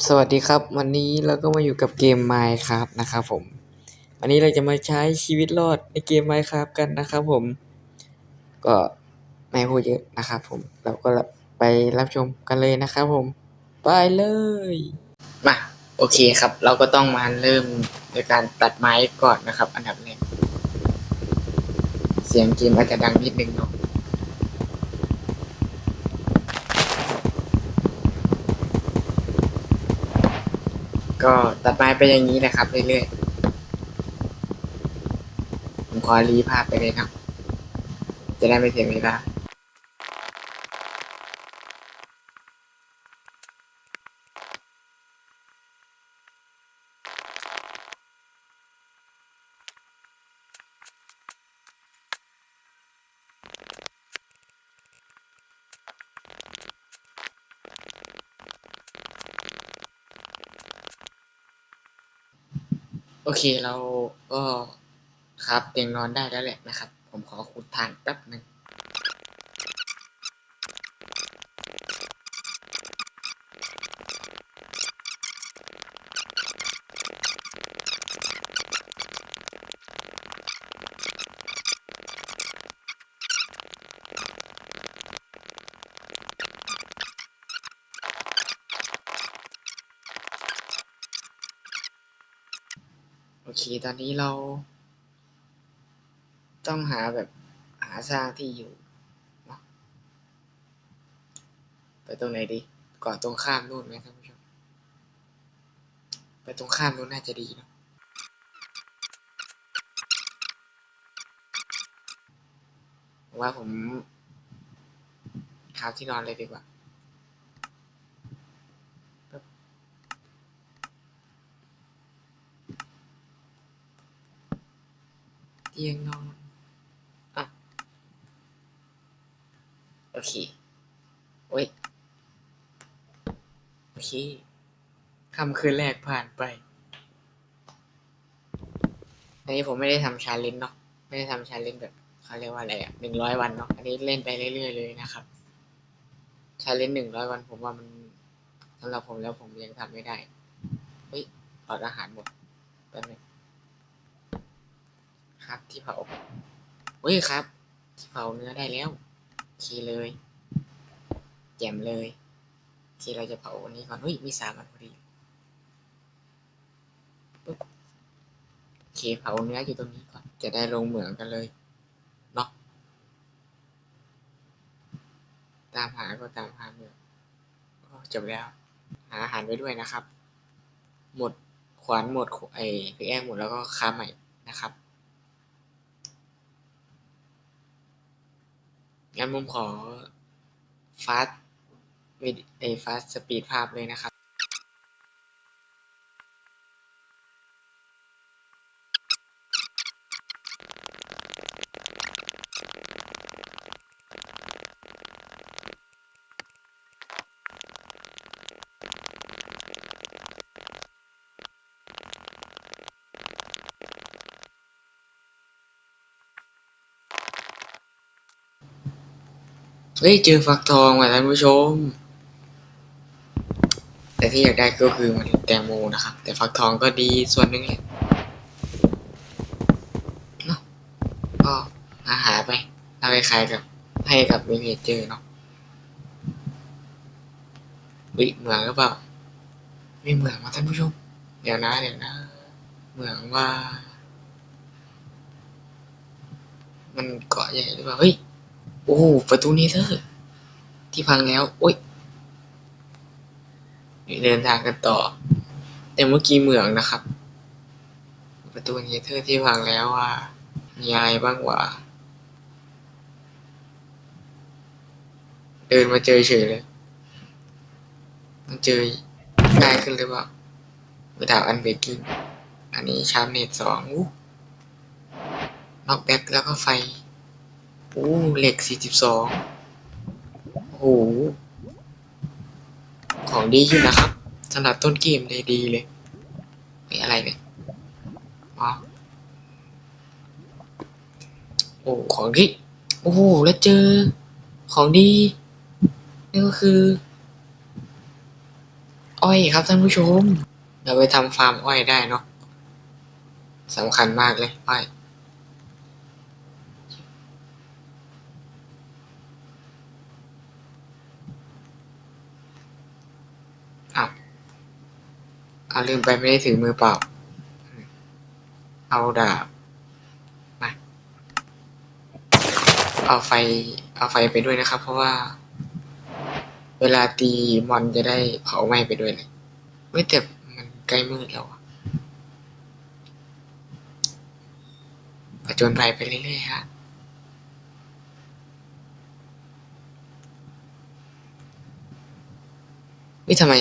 สวัสดีครับ วันนี้เราก็มาอยู่กับเกม Minecraft นะครับผม วันนี้เราจะมาใช้ชีวิตรอดในเกม Minecraft กันนะครับผม ก็ไม่พูดเยอะนะครับผม เราก็ไปรับชมกันเลยนะครับผม ไปเลย มาโอเคครับ เราก็ต้องมาเริ่มในการตัดไม้ก่อนนะครับ อันดับแรกเสียงเกมอาจจะดังนิดนึงเนาะ ก็ตัดไม้ไปอย่างนี้นะครับเรื่อยๆผมขอรีภาพไปเลยครับ จะได้ไม่เสียเวลา โอเคเราก็ครับเตียงนอนได้แล้วแหละนะครับ ผมขอขุดทางแป๊บหนึ่ง โอเค ตอนนี้เรา ต้องหาแบบหาสร้างที่อยู่ไปตรงไหนดี ก่อนตรงข้ามนู่นไหมท่านผู้ชม ไปตรงข้ามนู่นน่าจะดีเนาะว่าผมหาที่นอนเลยดีกว่า เตียงนอนอะโอเคโอ้ยโอเคคำคืนแรกผ่านไปอันนี้ผมไม่ได้ทำชาเลนจ์เนาะไม่ได้ทำชาเลนจ์แบบเขาเรียกว่าอะไรอะหนึ่งร้อยวันเนาะอันนี้เล่นไปเรื่อยๆเลยนะครับชาเลนจ์หนึ่งร้อยวันผมว่ามันสำหรับผมแล้วผมยังทำไม่ได้เฮ้ยหลอดอาหารหมดแป๊บนึง ครับ ที่เผาเฮ้ยครับ ที่เผาเนื้อได้แล้วโอเคเลยแจ่มเลย ที่เราจะเผาวันนี้ก่อนเฮ้ยมีสามอันพอดีปึ๊บเคเผาเนื้ออยู่ตรงนี้ก่อน จะได้ลงเหมืองกันเลยเนาะตามหาก็ตามหาเหมืองจบแล้ว หาอาหารไว้ด้วยนะครับ หมดขวานหมดไอ้พี่แอ้งหมดแล้วก็ค้าใหม่นะครับ งั้นผมขอฟาสวิดไอฟาสสปีดภาพเลยนะครับ เฮ้ยเจอฟักทองว่ะท่านผู้ชม แต่ที่อยากได้ก็คือมันแตงโมนะครับ แต่ฟักทองก็ดีส่วนหนึ่งแหละเนาะก็หาหาไปเอาไปขายกับให้กับวิเทจเจอเนาะวิเหมืองหรือเปล่าไม่เหมืองมาท่านผู้ชม เดี๋ยวนะเดี๋ยวนะเหมืองว่า มันเกาะใหญ่หรือเปล่าเฮ้ย โอ้ประตูนี้เธอที่พังแล้ว โอ้ยเดินทางกันต่อ แต่เมื่อกี้เหมืองนะครับ ประตูนี้เธอที่พังแล้วว่ามีอะไรบ้างวะเดินมาเจอเฉยเลยมันเจอง่ายขึ้นหรือเปล่าวิดาอันเบกกิ้งอันนี้ชาร์ปเนตสองอู้น็อกแบ็กแล้วก็ไฟ โอ้เหล็กสี่สิบสองโอ้โหของดีอยู่นะครับสำหรับต้นเกมเลยดีเลยนี่อะไรเนี่ยอ๋อโอ้ของดีโอ้โหแล้วเจอ ของดีนี่ก็คือ อ้อยครับท่านผู้ชม เราไปทำฟาร์มอ้อยได้เนาะสำคัญมากเลยอ้อย เอาลืมไปไม่ได้ถือมือเปล่า เอาดาบ มา เอาไฟ เอาไฟไปด้วยนะครับ เพราะว่า เวลาตีมอนจะได้เผาไหม้ไปด้วยเลยไม่แต่มันใกล้มืดแล้วอะผจญภัยไปเรื่อยๆฮะนี่ทำไม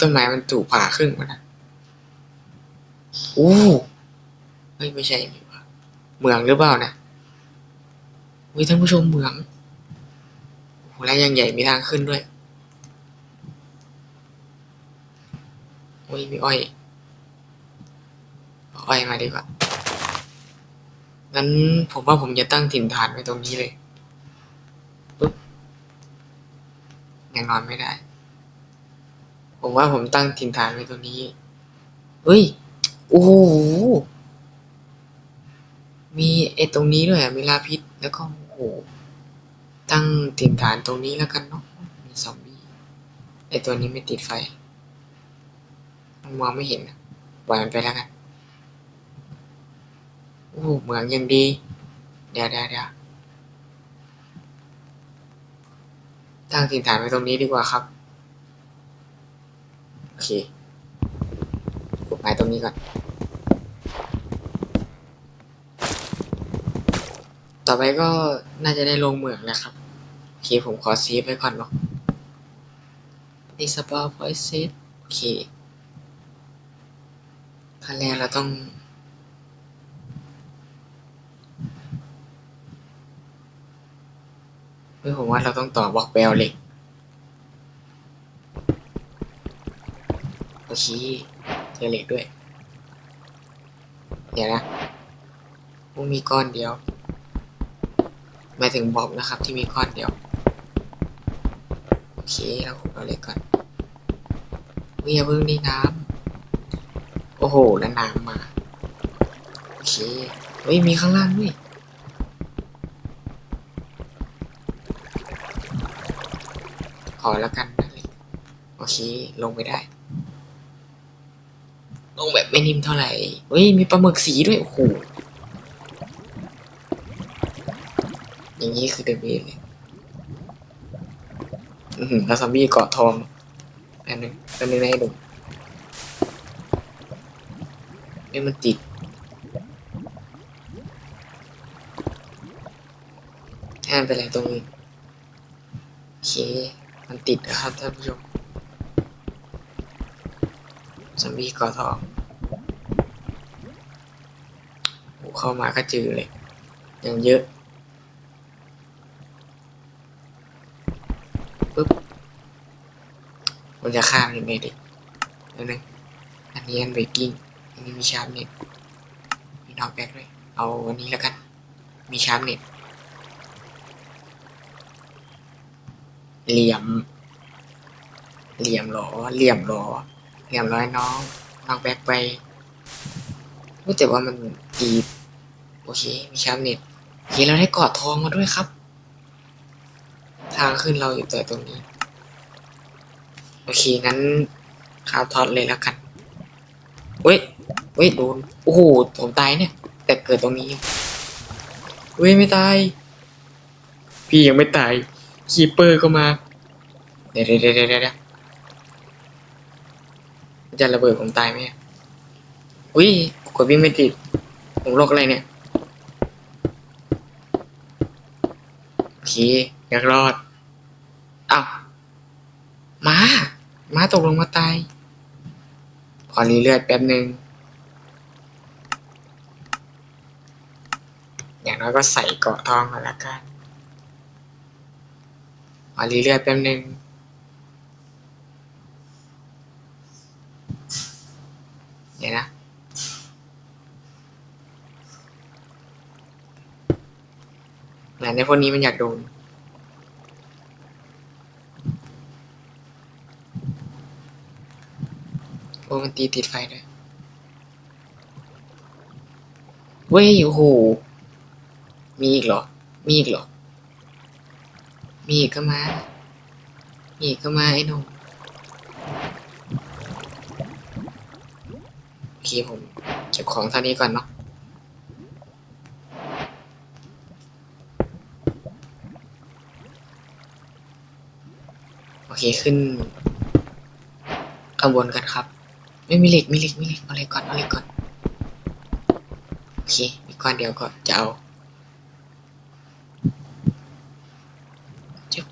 ต้นไม้มันถูกผ่าครึ่งวะนะ โอ้เฮ้ยไม่ใช่เหมืองหรือเปล่านะวิท่านผู้ชมเหมืองโอ้โหแล้วยังใหญ่มีทางขึ้นด้วยโอ้ยมีอ้อยอาอ้อยมาดีกว่างั้นผมว่าผมจะตั้งถิ่นฐานไว้ตรงนี้เลยปุ๊บยังนอนไม่ได้ ผมว่าผมตั้งถิ่นฐานไว้ตรงนี้เฮ้ย โอ้โห มีไอ้ตรงนี้ด้วยอะมีลาพิษ แล้วก็โอ้โห ตั้งถิ่นฐานตรงนี้แล้วกันเนาะ มีซอมบี้ ไอ้ตัวนี้ไม่ติดไฟ มองไม่เห็นอะปล่อยมันไปแล้วกัน โอ้โหเหมืองยังดี เดี๋ยวเดี๋ยวเดี๋ยวตั้งถิ่นฐานไว้ตรงนี้ดีกว่าครับ โอเค รงนี้ก่อนต่อไปก็น่าจะได้ลงเหมืองแล้วครับโอเคผมขอเซฟไว้ก่อนเนาะนี่สปาพอยเซฟโอเคขั้นแรกเราต้องเฮ้ยผมว่าเราต้องต่อบล็อกแบลเหล็กโอเคเจอเหล็กด้วย เดี๋ยวนะพวกมีก้อนเดียวหมายถึงบอกนะครับ ที่มีก้อนเดียวโอเคเราขุดเอาเล็กก่อนวิอย่าเพิ่งนี่น้ำโอ้โหแล้วน้ำมาโอเคเฮ้ยมีข้างล่างด้วยขอแล้วกันนะล็กโอเคลงไปได้ แบบไม่นิ่มเท่าไหร่ เฮ้ย มีปลาหมึกสีด้วย โอ้โห อย่างนี้คือเดอะเบสเลยอือหือแล้วซอมบี้เกาะทองอันนึงอันนึงให้ดูนี่มันติด ห้มันเป็นอะไรตรงนี้ โอเค มันติดนะครับท่านผู้ชมซอมบี้เกาะทองโอ้ เข้ามาก็เจอเลย อย่างเยอะปึ๊บผมจะข้ามยังไงดินั่นนึงอันนี้อันเบกกิ้งอันนี้มีชาร์ปเน็ตมีนอกแบ็กด้วย เอาอันนี้แล้วกัน มีชาร์ปเน็ตเหลี่ยม เหลี่ยมหรอ เหลี่ยมหรอ เหลี่ยมร้อยน้องนอกแบ็กไปรู้แต่ว่ามันดี โอเค มีชาร์เน็ตโอเคเราได้กอดทองมาด้วยครับ ทางขึ้นเราอยู่แต่ตรงนี้ โอเค งั้นคาบท็อตเลยแล้วกันเว้ยเว้ยโดนโอ้โหผมตายเนี่ย แต่เกิดตรงนี้เว้ยไม่ตาย พี่ยังไม่ตาย คีเปอร์ก็มา เดี๋ยวเดี๋ยวเดี๋ยวเดี๋ยวจะระเบิดผมตายไหมอุ้ยกดวิ่งไม่ติด ผมโรคอะไรเนี่ย โอ เคอยากรอดอ้าวม้าม้าตกลงมาตาย ขอรีเลือดแป๊บหนึ่งอย่างน้อยก็ใส่เกาะทองก่อนละกันขอรีเลือดแป๊บหนึ่งเดี๋ยวนะ เหมือนในพวกนี้มันอยากโดน โอ้มันตีติดไฟด้วยเว้ยโอ้โหมีอีกเหรอ มีอีกเหรอ มีอีกก็มา มีอีกก็มาไอ้หนุ่มโอเคผมเก็บของเท่านี้ก่อนเนาะ เคขึ้นข้างบนกันครับ ไม่มีเหล็กมีเหล็กมีเหล็กเอาเหล็กก่อนเอาเหล็กก่อนโอเคมีก้อนเดียวก็จะเอาจึ๊บ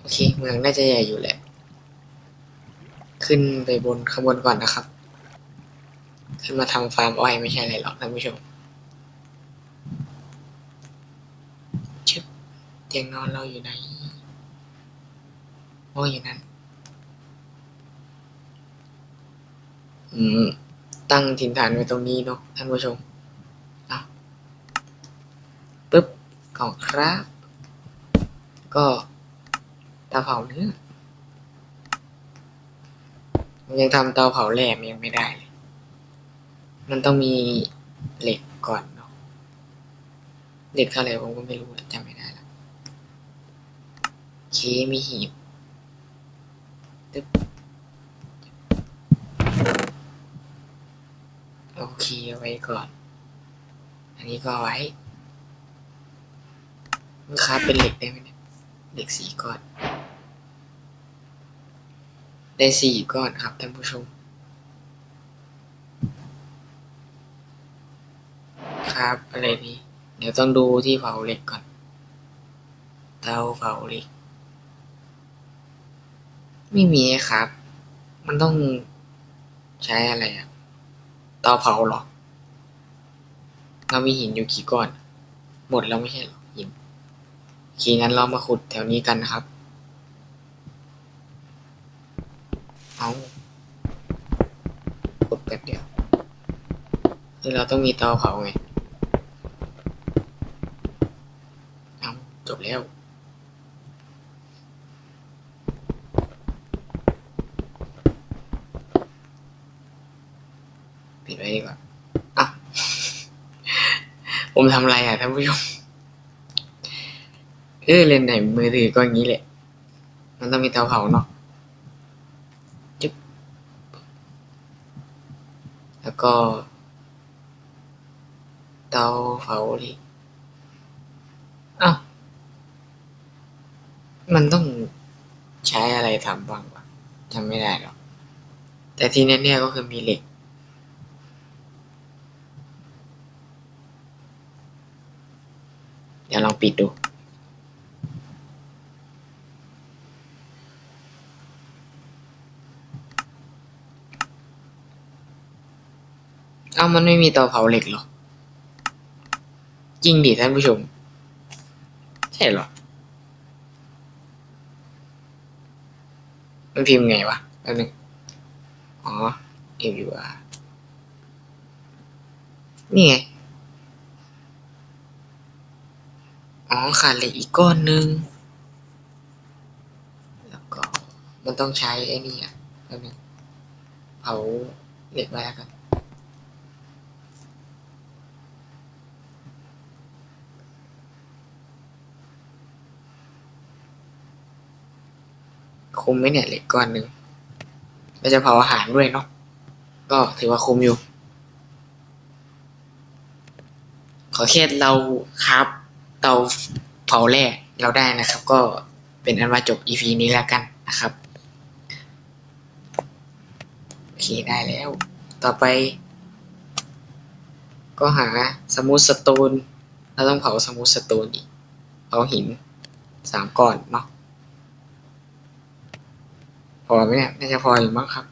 โอเคเมืองน่าจะใหญ่อยู่แหละ ขึ้นไปบนข้างบนก่อนนะครับ ขึ้นมาทำฟาร์มอ้อยไม่ใช่อะไรหรอกท่านผู้ชมชึบเตียงนอนเราอยู่ไหน โอ้ยอยู่นั่นอืม ตั้งถิ่นฐานไว้ตรงนี้เนาะท่านผู้ชมเอาปึ๊บก่อนครับ ก็เตาเผาเนื้อมันยังทำเตาเผาแหลมยังไม่ได้เลยมันต้องมีเหล็กก่อนเนาะเหล็กเท่าไหร่ผมก็ไม่รู้จำไม่ได้แล้วเคมีหีบ ตึ๊บโอเคเอาไว้ก่อน อันนี้ก็ไว้มันคราเป็นเหล็กได้ไหมเนี่ยเหล็กสี่ก้อน ได้สี่ก้อนครับท่านผู้ชม ครับอะไรนี้ เดี๋ยวต้องดูที่เผาเหล็กก่อน เตาเผาเหล็ก ไม่มีครับ มันต้องใช้อะไรอะเตาเผาหรอ เรามีหินอยู่กี่ก้อน หมดแล้วไม่ใช่หรอหินโอเคงั้นเรามาขุดแถวนี้กันนะครับ เอาขุดแป๊บเดียวคือเราต้องมีเตาเผาไง เอาจบแล้ว ปิดไว้ดีกว่าอะ ผมทำอะไรอะท่านผู้ชมเออเล่นไหนมือถือก็อย่างนี้แหละ มันต้องมีเตาเผาเนาะจึ๊บแล้วก็ เตาเผาดิอ้าวมันต้องใช้อะไรทำบ้างวะจำไม่ได้หรอกแต่ที่แน่ๆก็คือมีเหล็ก เดี๋ยวลอง ปิดดู เอ้ามันไม่มีเตาเผาเหล็กหรอ จริงดิท่านผู้ชม ใช่หรอ มันพิมพ์ไงวะแป๊บนึงอ๋อเอวิวอานี่ไง อ๋อขาดเหล็กอีกก้อนนึง แล้วก็มันต้องใช้ไอ้นี่อะแป๊บนึงเผาเหล็กแล้วกันคุ้มไหมเนี่ยเหล็กก้อนหนึ่งเราจะเผาอาหารด้วยเนาะก็ถือว่าคุ้มอยู่ ขอแค่เราครับ เตาเผาแร่เราได้นะครับ ก็เป็นอันว่าจบ EP นี้แล้วกันนะครับโอเคได้แล้ว ต่อไป ก็หาสมูทสโตนเราต้องเผาสมูทสโตนอีกเผาหินสามก้อนเนาะพอไหมเนี่ยน่าจะพออยู่มั้งครับ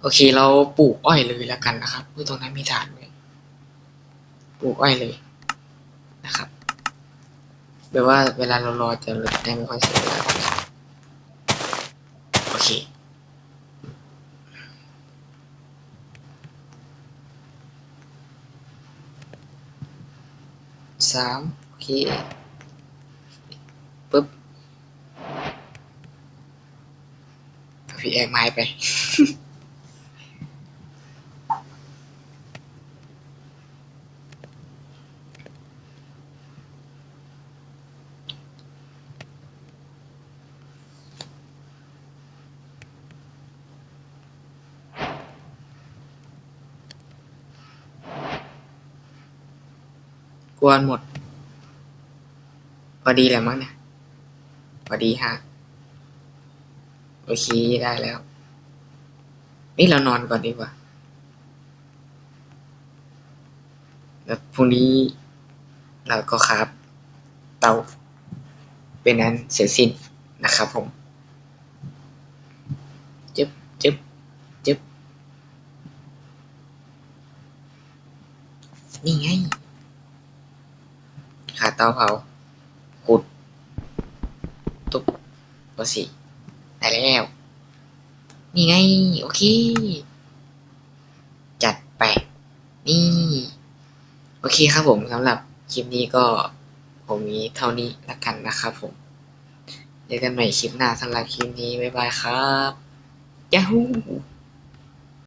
โอเคเราปลูกอ้อยเลยแล้วกันนะครับเพื่อตรงนั้นมีฐาน ปลูกอ้อยเลยนะครับแบบว่าเวลาเรารอจะได้ไม่ค่อยเสียเวลาโอเคสามโอเคปึ๊บพี่แอกไม้ไป กวนหมด พอดีแหละมั้งเนี่ยพอดีฮะโอเคได้แล้ว นี่เรานอนก่อนดีกว่าแล้วพรุ่งนี้เราก็ครับ เตาเป็นนั้นเสร็จสิ้นนะครับผมจึ๊บจึ๊บจึ๊บนี่ไง เตาเผาขุดตุ๊บตัวสิได้แล้ว นี่ไง โอเค จัดไป นี่ โอเคครับผมสำหรับคลิปนี้ก็ผมมีเท่านี้ละกันนะครับผมเจอกันใหม่คลิปหน้าสำหรับคลิปนี้ บ๊ายบายครับยาฮู